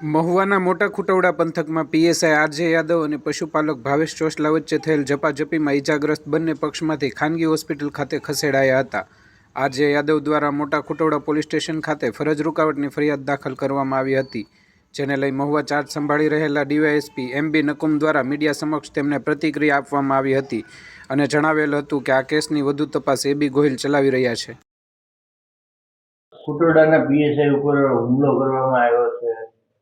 મહુવાના મોટા ખુટવડા પંથકમાં PSI RJ Yadav અને પશુપાલક ભાવેશ ચોસલા વચ્ચે થયેલ ઝપાઝપીમાં ઈજાગ્રસ્ત બંને પક્ષમાંથી ખાનગી હોસ્પિટલ ખાતે ખસેડાયા હતા. આરજે યાદવ દ્વારા મોટા ખુટવડા પોલીસ સ્ટેશન ખાતે ફરજ રૂકાવટની ફરિયાદ દાખલ કરવામાં આવી હતી, જેને લઈ મહુવા ચાર્જ સંભાળી રહેલા ડીવાયએસપી એમ બી નકુમ દ્વારા મીડિયા સમક્ષ તેમને પ્રતિક્રિયા આપવામાં આવી હતી અને જણાવેલ હતું કે આ કેસની વધુ તપાસ એબી ગોહિલ ચલાવી રહ્યા છે. કુટોડાના પીએસઆઈ ઉપર હુમલો કરવામાં આવ્યો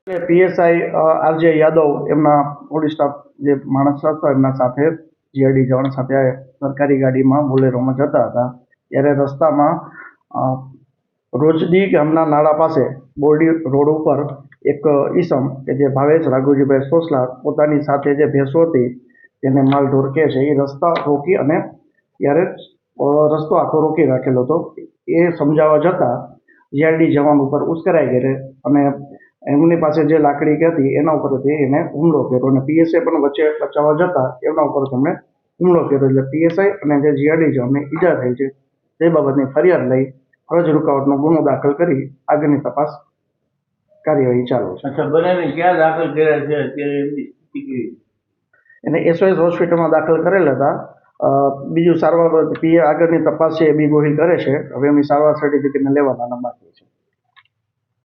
પીએસઆઈ આરજે યાદવ એમના પોલીસ સ્ટાફ જે માણસ હતા એમના સાથે જીઆઈડી જવાન સાથે સરકારી ગાડીમાં બોલેરોમાં જતા હતા. ત્યારે રસ્તામાં રોજડી ગામના નાળા પાસે બોરડી રોડ ઉપર એક ઈસમ કે જે ભાવેશ રાઘુજીભાઈ સોસલા પોતાની સાથે જે ભેંસો હતી તેને માલઢોર કહે છે. એ રસ્તા રોકી અને ત્યારે રસ્તો આખો રોકી રાખેલો હતો. એ સમજાવવા જતાં જીઆરડી જવાન ઉપર ઉશ્કેરાઈ ગયેલે અને એમની પાસે જે લાકડી હતી એના ઉપરથી એને હુમલો કર્યો અને પીએસઆઈ પણ વચ્ચે બચાવવા જતા એમના ઉપર તેમણે હુમલો કર્યો. એટલે પીએસઆઈ અને જે જીઆરડી અમને ઈજા થઈ છે. તે બાબતની ફરિયાદ લઈ ફરજ રૂકાવટનો ગુનો દાખલ કરી આગળની તપાસ કાર્યવાહી ચાલુ છે. અચ્છા બંનેને ક્યાં દાખલ કર્યા છે? અત્યારે એમની એને એસઓએસ હોસ્પિટલમાં દાખલ કરેલ હતા. બીજું સારવાર પીએ આગળની તપાસ છે એ બી ગોહિલ કરે છે. હવે એમની સારવાર સર્ટિફિકેટને લેવાના બાકી છે